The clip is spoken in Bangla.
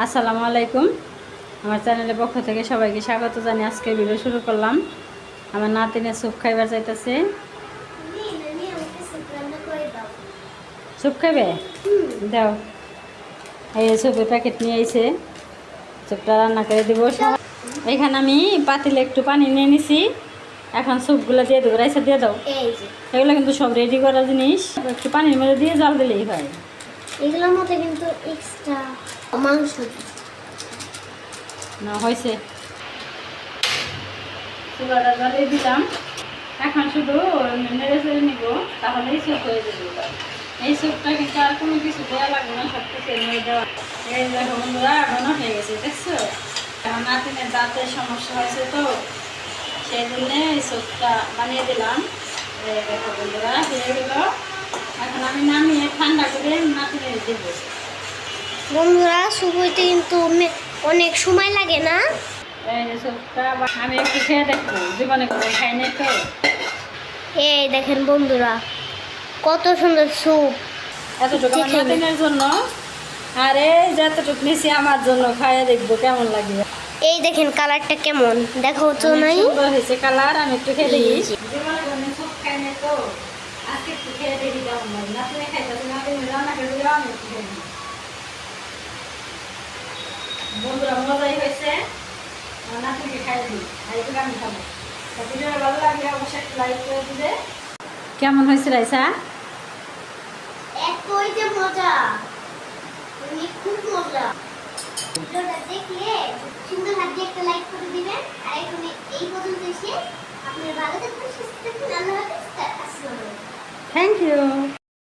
আসসালামু আলাইকুম। আমার চ্যানেলের পক্ষ থেকে সবাইকে স্বাগত জানিয়ে আজকে ভিডিও শুরু করলাম। আমার নাতিনের স্যুপ খাইবার চাইতেছে স্যুপ খাইবে? দাও। এই স্যুপের প্যাকেট নিয়ে এসে স্যুপটা রান্না করে দিব। এখানে আমি পাতিলে একটু পানি নিয়ে নিছি। এখন স্যুপগুলো দিয়ে দেবো। রাইসে দিয়ে দাও। এগুলো কিন্তু সব রেডি করা জিনিস। একটু পানির মধ্যে দিয়ে জল দিলেই হয়। এগুলোর মধ্যে কিন্তু এক্সট্রা না, হয়েছে। দিলাম। এখন শুধু নেড়ে চেড়ে তাহলেই স্যুপ হয়ে যাবে এই স্যুপটা কিন্তু আর কোনো কিছু দেওয়া লাগবে না, সব কিছু বন্ধুরা, এখনও হয়ে গেছে, দেখছ? এখন নাতিনের দাঁতের সমস্যা হয়েছে তো, সেই জন্যে এই স্যুপটা বানিয়ে দিলাম। এই দেখো বন্ধুরা, হয়ে গেল। এখন আমি নামিয়ে ঠান্ডা করে নাতিনের দেবো। বন্ধুরা শুভ হইতে কিন্তু অনেক- অনেক সময় লাগে না। আমি একটু খেয়ে দেখব। জীবনে খাই নাই তো। এই দেখেন বন্ধুরা কত সুন্দর স্যুপ এতটুকু আমার জন্য। আর নিছি আমার জন্য খাইয়ে দেখব কেমন লাগে। এই দেখেন কালারটা কেমন। দেখো তো নাই? সুন্দর হয়েছে কালার আমি একটু খেয়ে দেখি। আজকে একটু খেয়ে কেমন লাগে। রান্না করে আমি একটু খেয়ে নিই। বন্ধুরা মজাই হয়েছে নাতিকে দিই আমি খাব। ভিডিওটা ভালো লাগলে অবশ্যই লাইক করে দিবে। কেমন হয়েছে রাইসা? এতই যে মজা। মানে খুব মজা। ভিডিওটা দেখলে সুন্দর লাগলে একটা লাইক করে দিবেন। আর এখন এই পর্যন্ত এসে আপনারা ভালো থাকবেন সুস্থ থাকবেন আল্লাহ হাফেজ আসসালামু আলাইকুম। Thank you